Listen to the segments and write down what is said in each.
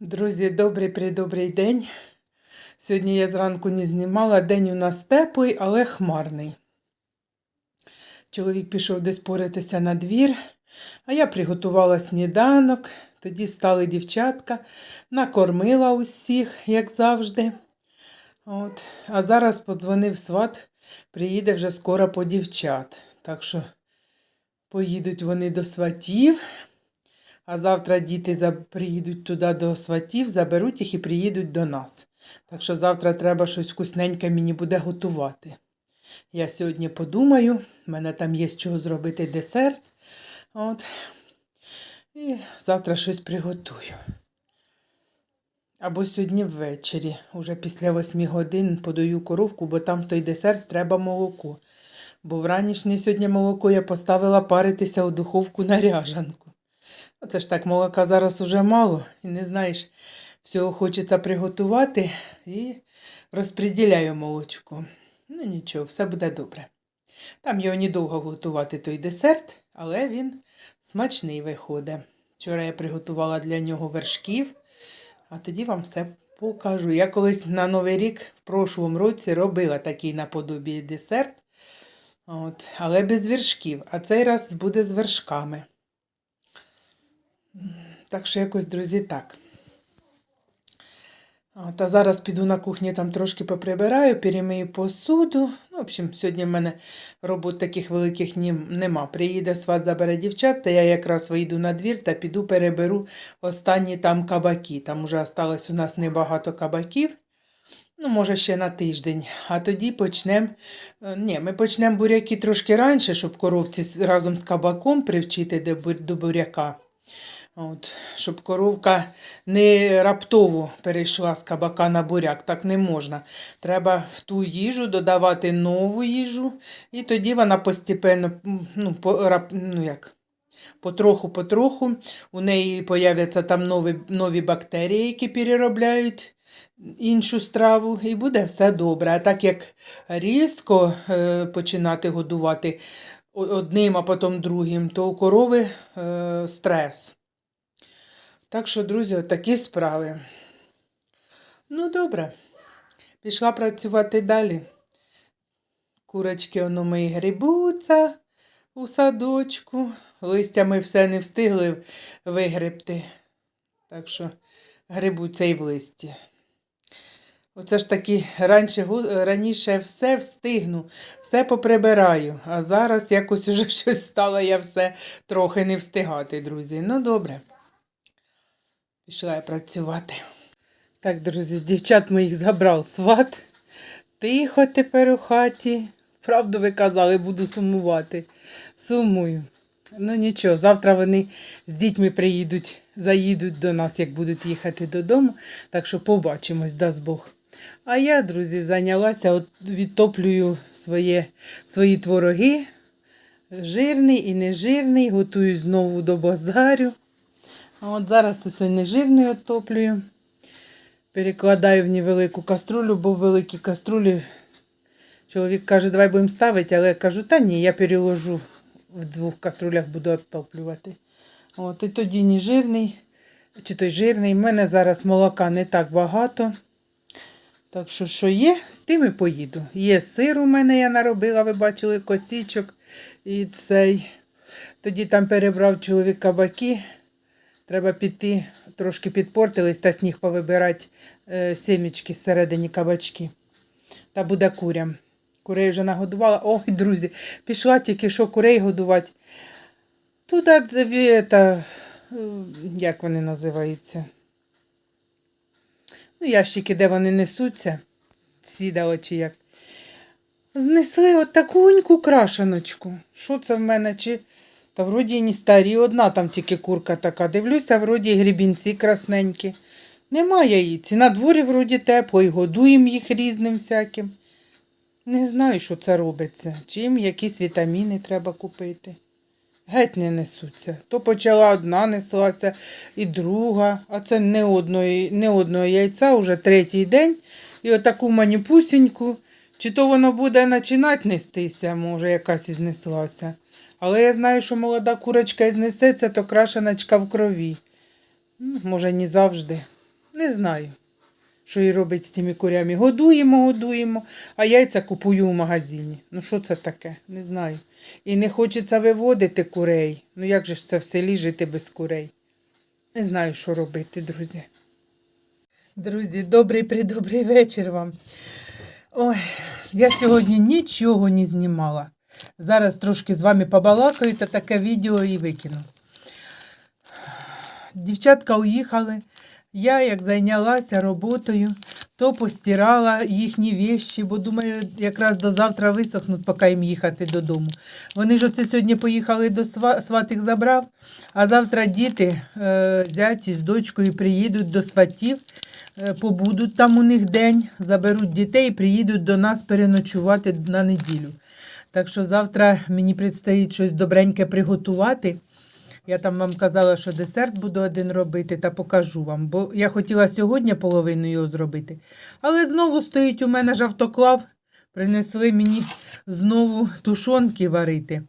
Друзі, добрий придобрий день. Сьогодні я зранку не знімала. День у нас теплий, але хмарний. Чоловік пішов десь поритися на двір, а я приготувала сніданок. Тоді стали дівчатка, накормила усіх, як завжди. От. А зараз подзвонив сват, приїде вже скоро по дівчат. Так що поїдуть вони до сватів. А завтра діти приїдуть туди до сватів, заберуть їх і приїдуть до нас. Так що завтра треба щось вкусненьке мені буде готувати. Я сьогодні подумаю, в мене там є з чого зробити десерт. От. І завтра щось приготую. Або сьогодні ввечері, уже після восьми годин подаю коровку, бо там в той десерт треба молоко. Бо вранішнє сьогодні молоко я поставила паритися у духовку на ряжанку. Оце ж так молока зараз уже мало, і не знаєш, всього хочеться приготувати і розподіляю молочко. Ну нічого, все буде добре. Там його недовго готувати той десерт, але він смачний виходить. Вчора я приготувала для нього вершків, а тоді вам все покажу. Я колись на Новий рік в прошлому році робила такий наподобі десерт, от, але без вершків. А цей раз буде з вершками. Так що якось, друзі, так. От, зараз піду на кухні, там трошки поприбираю, перемию посуду. Ну, в общем, сьогодні в мене робот таких великих нема. Приїде сват, забере дівчат, та я якраз вийду на двір та піду переберу останні там кабаки. Там уже осталось у нас небагато кабаків. Ну, може, ще на тиждень. А тоді почнемо. Ні, ми почнемо буряки трошки раніше, щоб коровці разом з кабаком привчити до буряка. От, щоб коровка не раптово перейшла з кабака на буряк. Так не можна. Треба в ту їжу додавати нову їжу, і тоді вона постепенно, ну, по, ну як, потроху-потроху, у неї появляться там нові, нові бактерії, які переробляють іншу страву, і буде все добре. А так як різко е, починати годувати одним, а потім другим, то у корови е, стрес. Так що, друзі, такі справи. Ну, добре. Пішла працювати далі. Курочки воно мої грибуться у садочку. Листя ми все не встигли вигребти. Так що грибуться і в листі. Оце ж таки раніше, раніше все встигну, все поприбираю, а зараз якось уже щось стало, я все трохи не встигати, друзі. Ну, добре. Пішла я працювати. Так, друзі, дівчат моїх забрав сват. Тихо тепер у хаті. Правду ви казали, буду сумувати. Сумую. Ну нічого, завтра вони з дітьми приїдуть, заїдуть до нас, як будуть їхати додому. Так що побачимось, дасть Бог. А я, друзі, зайнялася, от відтоплюю своє, свої твороги. Жирний і нежирний, готую знову до базарю. От зараз ось нежирний оттоплюю. Перекладаю в невелику каструлю, бо в великій каструлі чоловік каже, давай будемо ставити, але я кажу, та ні, я переложу в двох каструлях буду оттоплювати. От, і тоді ні жирний, чи той жирний. У мене зараз молока не так багато. Так що, що є, з тим і поїду. Є сир у мене, я наробила, ви бачили, косічок і цей. Тоді там перебрав чоловік кабаки. Треба піти, трошки підпортились та сніг повибирати е, семічки зсередині кабачки. Та буде курям. Курей вже нагодувала. Ой, друзі, пішла тільки що курей годувати. Туди, та, е, як вони називаються? Ну, ящики, де вони несуться, сідали чи як. Знесли от крашеночку. Що це в мене? Чи... Та вроді і не старі, одна там тільки курка така. Дивлюся, вроді і грібінці красненькі. Немає яїць. І на дворі вроді тепло, і годуємо їх різним всяким. Не знаю, що це робиться. Чи їм якісь вітаміни треба купити. Геть не несуться. То почала одна неслася, і друга, а це не одної, не одного яйця вже третій день. І отаку маніпусіньку. Чи то воно буде починати нестися, може, якась і знеслася. Але я знаю, що молода курочка і знесеться, то крашеночка в крові. М, Може, не завжди. Не знаю, що і робить з тими курями. Годуємо, годуємо, а яйця купую в магазині. Ну, що це таке? Не знаю. І не хочеться виводити курей. Ну як же ж це в селі жити без курей? Не знаю, що робити, друзі. Друзі, добрий придобрий вечір вам. Ой, я сьогодні нічого не знімала. Зараз трошки з вами побалакаю та таке відео і викину. Дівчатка уїхали. Я як зайнялася роботою, то постирала їхні вещі, бо думаю, якраз до завтра висохнуть, поки їм їхати додому. Вони ж оце сьогодні поїхали до сва, сват їх забрав, а завтра діти е, зяті з дочкою приїдуть до сватів, е, побудуть там у них день, заберуть дітей і приїдуть до нас переночувати на неділю. Так що завтра мені предстоїть щось добреньке приготувати. Я там вам казала, що десерт буду один робити та покажу вам, бо я хотіла сьогодні половину його зробити. Але знову стоїть у мене ж автоклав. Принесли мені знову тушонки варити.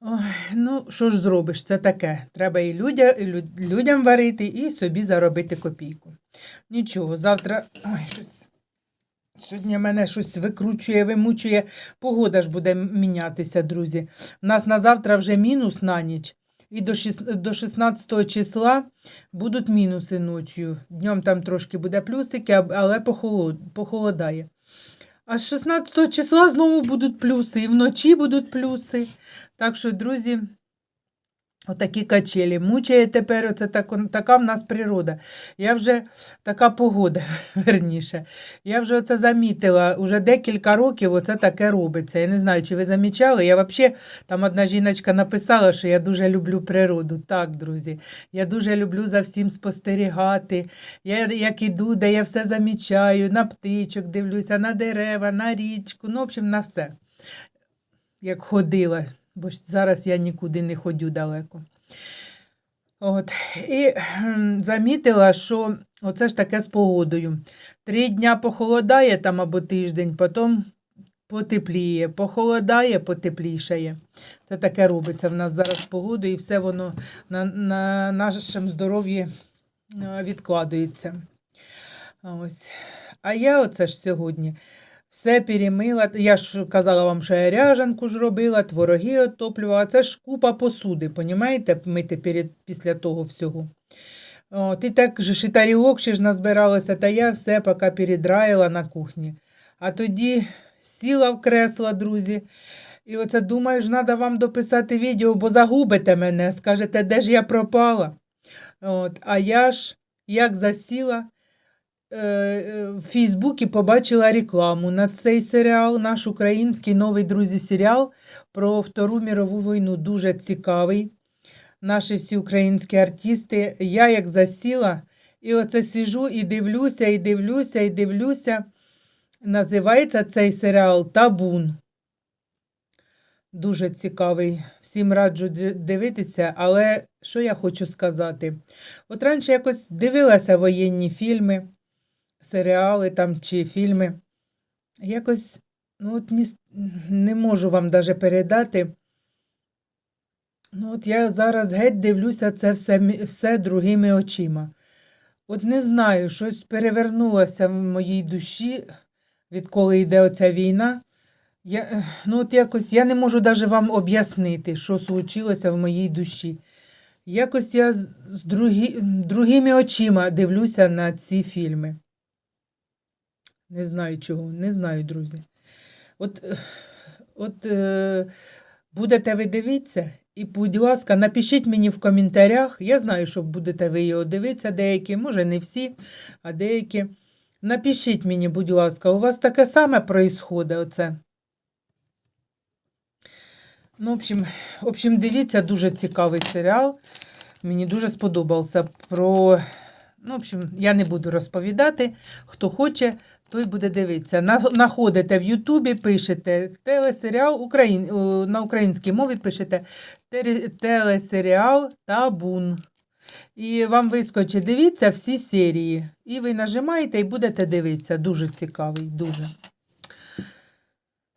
Ой, ну, що ж зробиш, це таке. Треба і людя, людям варити, і собі заробити копійку. Нічого, завтра. Ой, щось. Сьогодні мене щось викручує, вимучує. Погода ж буде мінятися, друзі. У нас на завтра вже мінус на ніч. І до, 16 числа будуть мінуси ночі. Днем там трошки буде плюсики, але похолодає. А з 16 числа знову будуть плюси, і вночі будуть плюси. Так що, друзі, отакі качелі. Мучає тепер оце так, така в нас природа. Я вже така погода, верніше. Я вже оце замітила, уже декілька років оце таке робиться. Я не знаю, чи ви замічали. Я взагалі, там одна жіночка написала, що я дуже люблю природу. Так, друзі, я дуже люблю за всім спостерігати. Я як іду, де я все замічаю, на птичок дивлюся, на дерева, на річку, ну, в общем, на все. Як ходила, бо ж зараз я нікуди не ходю далеко. От. І замітила, що оце ж таке з погодою. Три дня похолодає там або тиждень, потім потепліє, похолодає, потеплішає. Це таке робиться в нас зараз з і все воно на, на нашому здоров'ї е, відкладується. Ось. А я оце ж сьогодні все перемила. Я ж казала вам, що я ряжанку ж робила, твороги отоплювала. Це ж купа посуди, понімаєте, мити перед, після того всього. От, і так же ж і тарілок ще ж назбиралося, та я все поки передраїла на кухні. А тоді сіла в кресло, друзі. І оце думаю, ж треба вам дописати відео, бо загубите мене, скажете, де ж я пропала. От, а я ж як засіла в Фейсбуці побачила рекламу на цей серіал, наш український новий друзі серіал про Втору мірову війну. Дуже цікавий. Наші всі українські артисти. Я як засіла, і оце сижу і дивлюся, і дивлюся, і дивлюся. Називається цей серіал Табун. Дуже цікавий. Всім раджу дивитися, але що я хочу сказати? От раніше якось дивилася воєнні фільми, серіали там чи фільми. Якось, ну от ні, не можу вам даже передати. Ну, от я зараз геть дивлюся це все, все другими очима. От не знаю, щось перевернулося в моїй душі, відколи йде оця війна. Я, ну, от якось я не можу даже вам об'яснити, що случилося в моїй душі. Якось я з другі, другими очима дивлюся на ці фільми. Не знаю чого, не знаю, друзі. От, от е, будете ви дивитися, і, будь ласка, напишіть мені в коментарях. Я знаю, що будете ви його дивитися, деякі, може, не всі, а деякі. Напишіть мені, будь ласка, у вас таке саме происходить оце. Ну, в общем, в общем, дивіться, дуже цікавий серіал. Мені дуже сподобався про. Ну, в общем, я не буду розповідати. Хто хоче, той буде дивитися. На- Находите в Ютубі, пишете телесеріал Україн... на українській мові пишете телесеріал Табун. І вам вискочить, дивіться всі серії. І ви нажимаєте і будете дивитися. Дуже цікавий, дуже.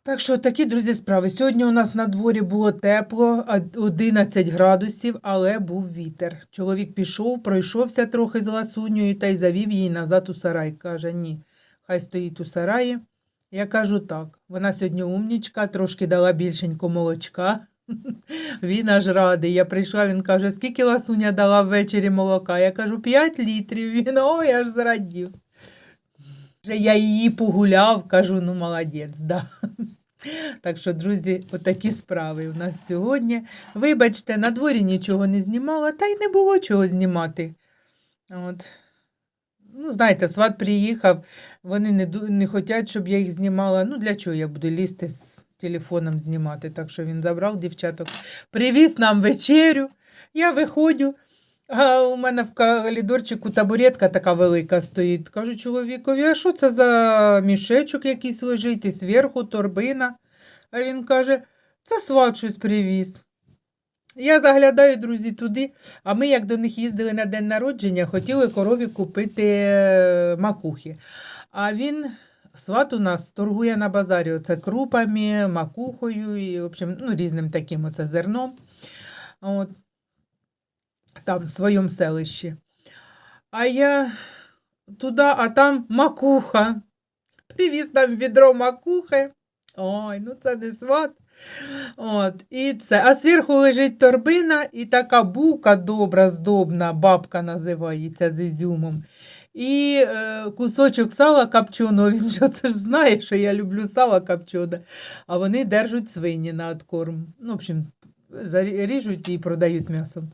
Так що такі, друзі, справи. Сьогодні у нас на дворі було тепло, 11 градусів, але був вітер. Чоловік пішов, пройшовся трохи з ласуньою та й завів її назад у сарай. Каже, ні, хай стоїть у сараї. Я кажу так. Вона сьогодні умнічка, трошки дала більшенько молочка. Він аж радий. Я прийшла, він каже, скільки ласуня дала ввечері молока? Я кажу, 5 літрів. Він ой, аж зрадів. Вже я її погуляв, кажу, ну молодець, да. Так що, друзі, отакі справи у нас сьогодні. Вибачте, на дворі нічого не знімала, та й не було чого знімати. От. Ну, знаєте, сват приїхав, вони не, не хочуть, щоб я їх знімала. Ну, для чого я буду лізти з телефоном знімати? Так що він забрав дівчаток, привіз нам вечерю. Я виходжу, а у мене в коридорчику табуретка така велика стоїть. Кажу чоловікові, а що це за мішечок якийсь лежить, і зверху торбина. А він каже, це сват щось привіз. Я заглядаю, друзі, туди, а ми, як до них їздили на день народження, хотіли корові купити е, макухи. А він, сват у нас торгує на базарі оце крупами, макухою і, в общем, ну, різним таким оце зерном. От. Там, в своєму селищі. А я туди, а там макуха. Привіз нам відро макухи. Ой, ну це не сват. От, і це. А зверху лежить торбина і така бука добра, здобна, бабка називається з ізюмом. І е, кусочок сала капченого. він що це ж знає, що я люблю сало копчене, а вони держать свині на откорм. Ну, в общем, заріжуть ріжуть і продають м'ясо.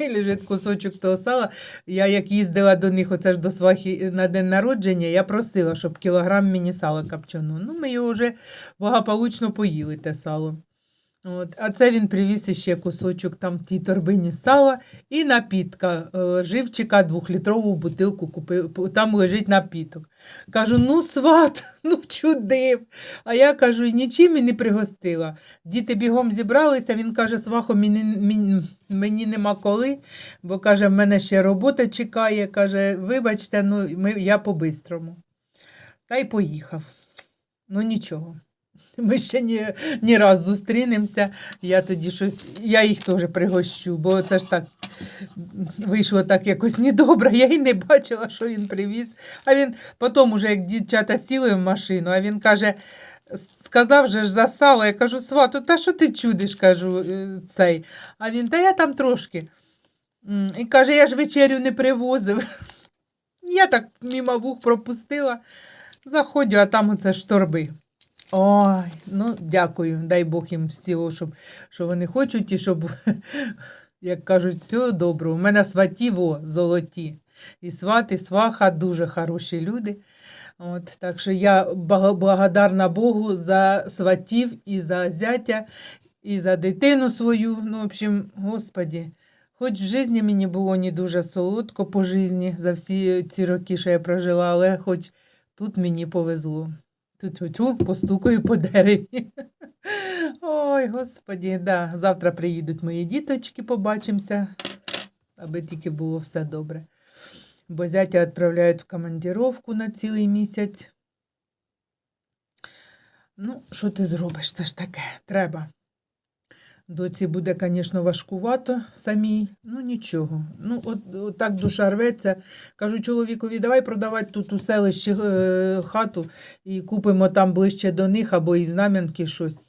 Лежить кусочок того сала. Я як їздила до них, оце ж до свахи на день народження, я просила, щоб кілограм мені сала копченого. Ну, ми його вже благополучно поїли, те сало. От. А це він привіз іще кусочок там в тій торбині сала і напітка. е, Живчика двохлітрову бутилку купив, там лежить напіток. Кажу, ну сват, ну вчудив. А я кажу, нічим і не пригостила. Діти бігом зібралися, він каже, свахо, мені, мені, мені нема коли, бо каже, в мене ще робота чекає. Каже, вибачте, ну ми, я по-бистрому. Та й поїхав. Ну нічого. Ми ще ні, ні раз зустрінемося. Я тоді щось, я їх теж пригощу, бо це ж так вийшло так якось недобре. Я і не бачила, що він привіз. А він потім, уже як дівчата сіли в машину, а він каже. Сказав же ж за я кажу, свату, та що ти чудиш, кажу, е, цей. А він, та я там трошки. І каже, я ж вечерю не привозив. Я так мимо вух пропустила. Заходжу, а там оце ж торби. Ой, ну дякую. Дай Бог їм всього, щоб що вони хочуть, і щоб, як кажуть, всього доброго. У мене сватів золоті. І сват, і сваха дуже хороші люди. От, так що я благодарна Богу за сватів і за зятя, і за дитину свою. Ну, в общем, Господі, хоч в житті мені було не дуже солодко по житті за всі ці роки, що я прожила, але хоч тут мені повезло. Ту-ту-ту, постукаю по дереві. Ой, господі, да. Завтра приїдуть мої діточки, побачимося, аби тільки було все добре. Бо зятя відправляють в командировку на цілий місяць. Ну, що ти зробиш? Це ж таке, треба. Доці буде, звісно, важкувато самій. Ну, нічого. Ну, от, от так душа рветься. Кажу чоловікові, давай продавати тут у селищі е, хату і купимо там ближче до них або і в Знам'янки щось.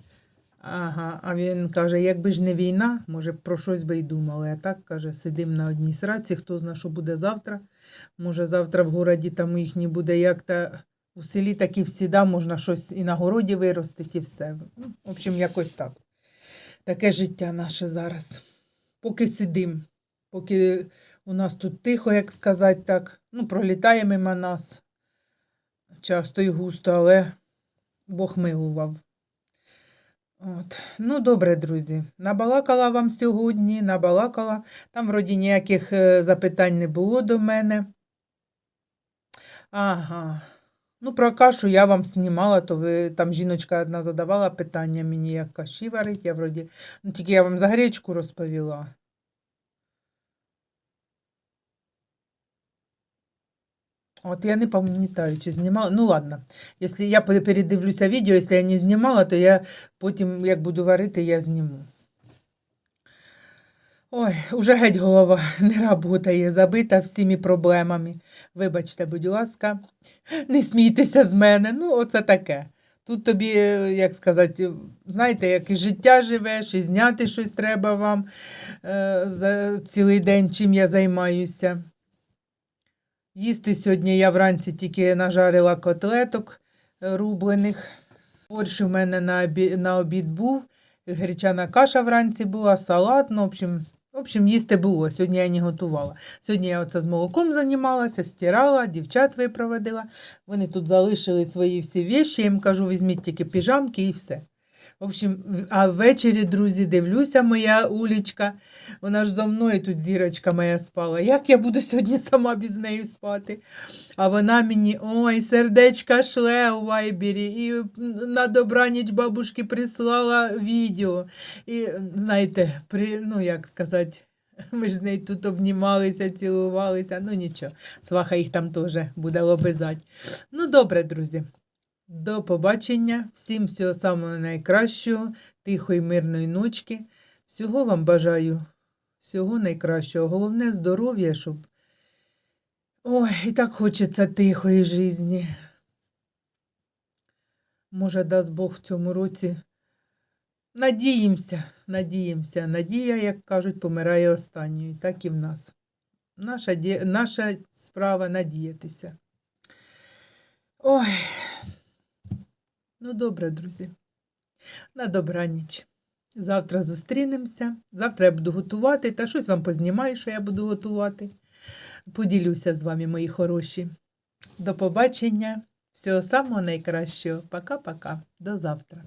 Ага, а він каже, якби ж не війна, може, про щось би й думали. А так, каже, сидимо на одній сраці, хто знає, що буде завтра. Може, завтра в городі там їхні буде як то у селі, так і всіда можна щось і на городі виростити, і все. Ну, в общем, якось так. Таке життя наше зараз. Поки сидим, поки у нас тут тихо, як сказати так, ну, пролітає мимо нас часто і густо, але Бог милував. От. Ну, добре, друзі. Набалакала вам сьогодні, набалакала. Там вроді ніяких е, запитань не було до мене. Ага. Ну, про кашу я вам знімала, то ви там жіночка одна задавала питання мені, як каші варить. Я вроді, ну тільки я вам за гречку розповіла. От я не пам'ятаю, чи знімала. Ну ладно. Якщо я передивлюся відео, якщо я не знімала, то я потім, як буду варити, я зніму. Ой, уже геть голова не работає, забита всіми проблемами. Вибачте, будь ласка, не смійтеся з мене. Ну, оце таке. Тут тобі, е, як сказати, знаєте, як і життя живеш, і зняти щось треба вам е, за цілий день, чим я займаюся. Їсти сьогодні я вранці тільки нажарила котлеток е, рублених. Борщ у мене на, обі... на обід був, гречана каша вранці була, салат. Ну, в общем, в общем, їсти було. Сьогодні я не готувала. Сьогодні я оце з молоком займалася, стирала, дівчат випроводила. Вони тут залишили свої всі віші. Я їм кажу, візьміть тільки піжамки і все. В общем, а ввечері, друзі, дивлюся, моя улічка. Вона ж зо мною тут зірочка моя спала. Як я буду сьогодні сама без неї спати? А вона мені ой, сердечка шле у вайбері, і на добраніч бабушки прислала відео. І знаєте, при, ну як сказати, ми ж з нею тут обнімалися, цілувалися. Ну нічого, сваха їх там теж буде лобизати. Ну, добре, друзі. До побачення. Всім всього самого найкращого, тихої, мирної ночки. Всього вам бажаю, всього найкращого. Головне здоров'я, щоб. Ой, і так хочеться тихої житті. Може, дасть Бог в цьому році. Надіємося, надіємося. Надія, як кажуть, помирає останньою. Так і в нас. Наша, наша справа надіятися. Ой. Ну, добре, друзі. На добраніч. Завтра зустрінемося. Завтра я буду готувати, та щось вам познімаю, що я буду готувати. Поділюся з вами, мої хороші. До побачення. Всього самого найкращого. Пока-пока. До завтра.